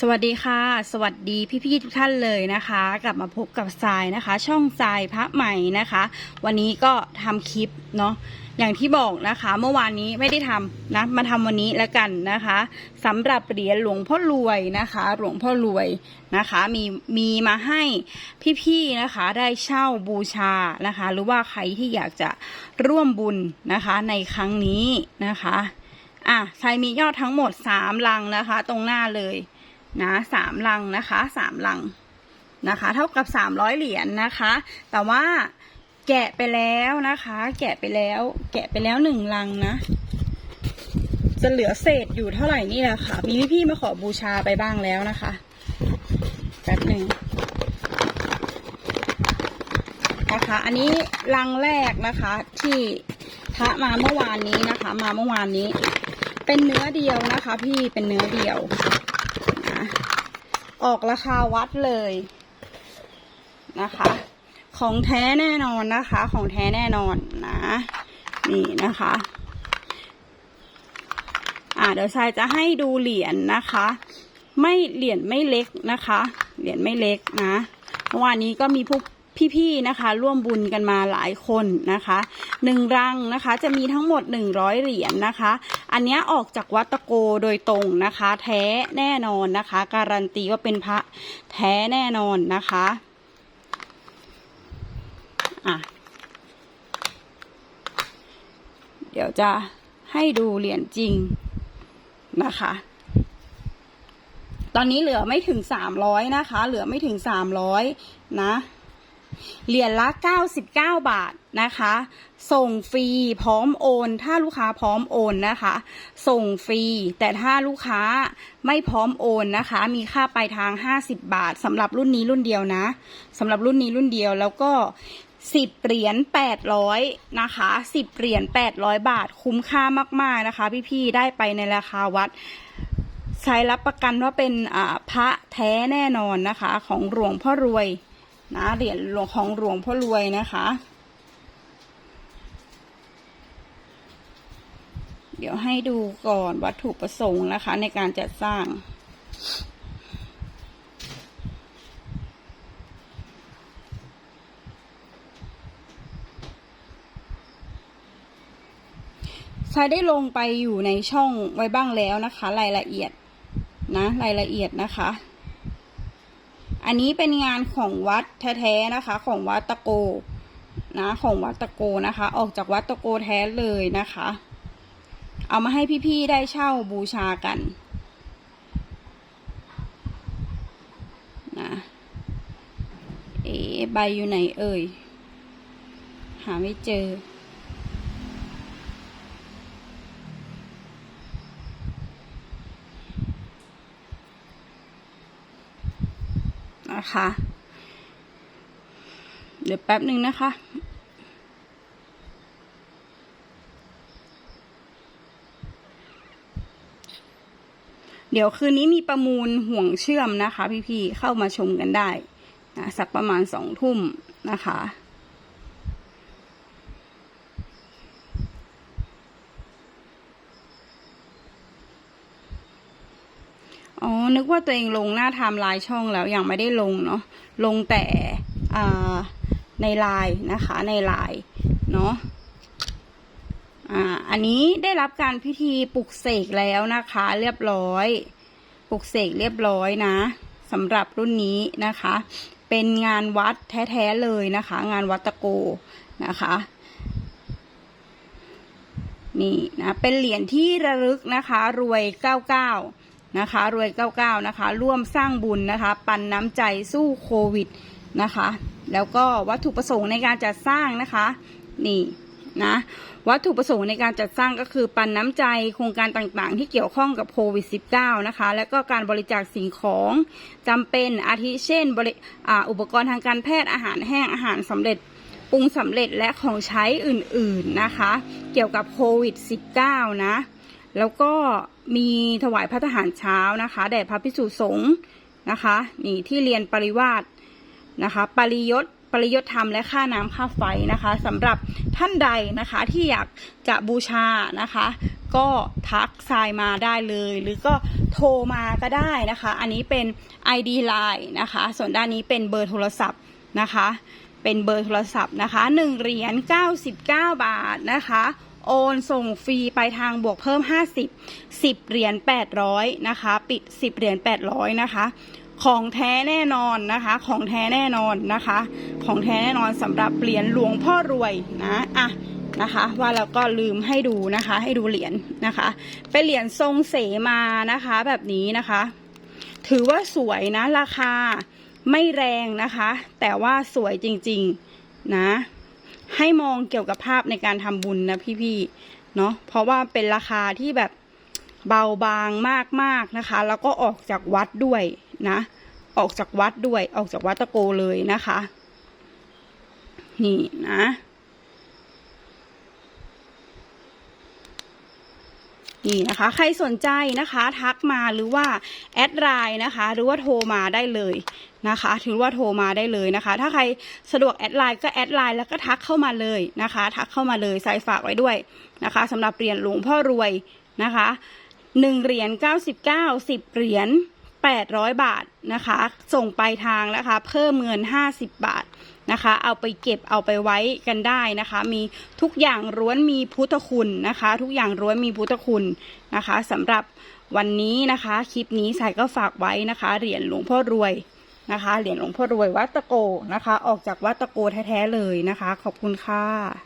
สวัสดีค่ะ สวัสดีพี่ๆทุกท่านเลยนะคะ กลับมาพบกับทรายนะคะ ช่องทรายพระใหม่นะคะ วันนี้ก็ทำคลิปเนาะอย่างที่บอกนะคะ เมื่อวานนี้ไม่ได้ทำนะมาทำวันนี้แล้วกันนะคะสำหรับเหรียญหลวงพ่อรวยนะคะ หลวงพ่อรวยนะคะ มีมีมาให้พี่ๆนะคะ ได้เช่าบูชานะคะ หรือว่าใครที่อยากจะร่วมบุญนะคะ ในครั้งนี้นะคะอะทรายมียอดทั้งหมดสามลังนะคะ ตรงหน้าเลย นะสามลังนะคะสามลังนะคะ เท่ากับสามร้อยเหรียญนะคะ แต่ว่าแกะไปแล้วนะคะ แกะไปแล้ว แกะไปแล้วหนึ่งลังนะ จะเหลือเศษอยู่เท่าไหร่นี่แหละค่ะ มีพี่ๆมาขอบูชาไปบ้างแล้วนะคะแป๊บหนึ่งนะคะ อันนี้ลังแรกนะคะ ที่พระมาเมื่อวานนี้นะคะ มาเมื่อวานนี้ เป็นเนื้อเดียวนะคะ พี่เป็นเนื้อเดียว ออกราคาวัดเลยนะคะ ของแท้แน่นอนนะคะ ของแท้แน่นอนนะ นี่นะคะ อ่าเดี๋ยวชายจะให้ดูเหรียญนะคะ ไม่เหรียญไม่เล็กนะคะ เหรียญไม่เล็กนะเมื่อวานนี้ก็มีผู้ พี่ๆนะคะ ร่วมบุญกันมาหลายคนนะคะหนึ่งรังนะคะ จะมีทั้งหมดหนึ่งร้อยเหรียญนะคะ อันนี้ออกจากวัดตะโกโดยตรงนะคะ แท้แน่นอนนะคะ การันตีว่าเป็นพระแท้แน่นอนนะคะอะเดี๋ยวจะให้ดูเหรียญจริงนะคะตอนนี้เหลือไม่ถึงสามร้อยนะคะ เหลือไม่ถึงสามร้อยนะ เหรียญละ 99 บาทนะคะ ส่งฟรีพร้อมโอน ถ้าลูกค้าพร้อมโอนนะคะ ส่งฟรี แต่ถ้าลูกค้าไม่พร้อมโอนนะคะ มีค่าปลายทาง 50 บาทสำหรับรุ่นนี้รุ่นเดียวนะสำหรับรุ่นนี้รุ่นเดียวแล้วก็10เหรียญ800นะคะ10เหรียญ800บาทคุ้มค่ามากๆนะคะ พี่ๆได้ไปในราคาวัด ใช้รับประกันว่าเป็นอ่าพระแท้แน่นอนนะคะ ของหลวงพ่อรวย นะเหรียญหลวงของหลวงพ่อรวยนะคะ เดี๋ยวให้ดูก่อนวัตถุประสงค์นะคะ ในการจัดสร้างใช้ได้ลงไปอยู่ในช่องไว้บ้างแล้วนะคะ รายละเอียดนะ รายละเอียดนะคะ อันนี้เป็นงานของวัดแท้ๆนะคะ ของวัดตะโกนะของวัดตะโกนะคะ ออกจากวัดตะโกแท้เลยนะคะ เอามาให้พี่ๆได้เช่าบูชากันนะเอ๋ใบอยู่ไหนเอ่ย หาไม่เจอ นะคะ เดี๋ยวแป๊บหนึ่งนะคะเดี๋ยวคืนนี้มีประมูลห่วงเชื่อมนะคะ พี่ๆเข้ามาชมกันได้นะสักประมาณสองทุ่มนะคะ อ๋อ นึกว่าตัวเองลงหน้าไทม์ไลน์ช่องแล้วยังไม่ได้ลงเนาะ ลงแต่ในไลน์นะคะในไลน์เนาะอ่าอันนี้ได้รับการพิธีปลุกเสกแล้วนะคะ เรียบร้อย ปลุกเสกเรียบร้อยนะสำหรับรุ่นนี้นะคะ เป็นงานวัดแท้ๆเลยนะคะ งานวัดตะโกนะคะนี่นะเป็นเหรียญที่ระลึกนะคะ รวยเก้าเก้า นะคะ รวยเก้าเก้านะคะ ร่วมสร้างบุญนะคะ ปันน้ำใจสู้โควิดนะคะ แล้วก็วัตถุประสงค์ในการจัดสร้างนะคะ นี่นะวัตถุประสงค์ในการจัดสร้างก็คือปันน้ำใจโครงการต่างๆ ที่เกี่ยวข้องกับโควิด -19 นะคะ แล้วก็การบริจาคสิ่งของจำเป็นอาทิเช่นบริอาอุปกรณ์ทางการแพทย์อาหารแห้งอาหารสำเร็จปรุงสำเร็จและของใช้อื่นๆนะคะ เกี่ยวกับโควิด -19 นะ แล้วก็มีถวายพระทหารเช้านะคะแด่พระภิกษุสงฆ์นะคะนี่ที่เรียนปริวาสนะคะ ปริยศปริยศธรรมและค่าน้ำค่าไฟนะคะสำหรับท่านใดนะคะที่อยากจะบูชานะคะ ก็ทักทายมาได้เลย หรือก็โทรมาก็ได้นะคะ อันนี้เป็น ID Line นะคะ ส่วนด้านนี้เป็นเบอร์โทรศัพท์นะคะ เป็นเบอร์โทรศัพท์นะคะ1เหรียญ99 บาทนะคะ โอนส่งฟรีไปทางบวกเพิ่ม 50 10 เหรียญ800นะคะ ปิด 10 เหรียญ800นะคะ ของแท้แน่นอนนะคะ ของแท้แน่นอนนะคะ ของแท้แน่นอนสำหรับเหรียญหลวงพ่อรวยนะอะนะคะ ว่าเราก็ลืมให้ดูนะคะ ให้ดูเหรียญนะคะ เป็นเหรียญทรงเสมานะคะ แบบนี้นะคะ ถือว่าสวยนะราคาไม่แรงนะคะ แต่ว่าสวยจริงๆนะ ให้มองเกี่ยวกับภาพในการทำบุญนะพี่ๆเนาะเพราะว่าเป็นราคาที่แบบเบาบางมากๆนะคะ แล้วก็ออกจากวัดด้วยนะ ออกจากวัดด้วย ออกจากวัดตะโกเลยนะคะ นี่นะ นี่นะคะ ใครสนใจนะคะทักมาหรือว่าแอดไลน์นะคะ หรือว่าโทรมาได้เลยนะคะถือว่าโทรมาได้เลยนะคะ ถ้าใครสะดวกแอดไลน์ก็แอดไลน์แล้วก็ทักเข้ามาเลยนะคะ ทักเข้ามาเลยใส่ฝากไว้ด้วยนะคะสำหรับเหรียญหลวงพ่อรวยนะคะหนึ่งเหรียญเก้าสิบเก้าสิบเหรียญแปดร้อยบาทนะคะ ส่งไปทางนะคะ เพิ่มเงินห้าสิบบาท นะคะ เอาไปเก็บเอาไปไว้กันได้นะคะ มีทุกอย่างล้วนมีพุทธคุณนะคะ ทุกอย่างล้วนมีพุทธคุณนะคะสำหรับวันนี้นะคะ คลิปนี้ใส่ก็ฝากไว้นะคะ เหรียญหลวงพ่อรวยนะคะ เหรียญหลวงพ่อรวยวัดตะโกนะคะ ออกจากวัดตะโกแท้ๆเลยนะคะ ขอบคุณค่ะ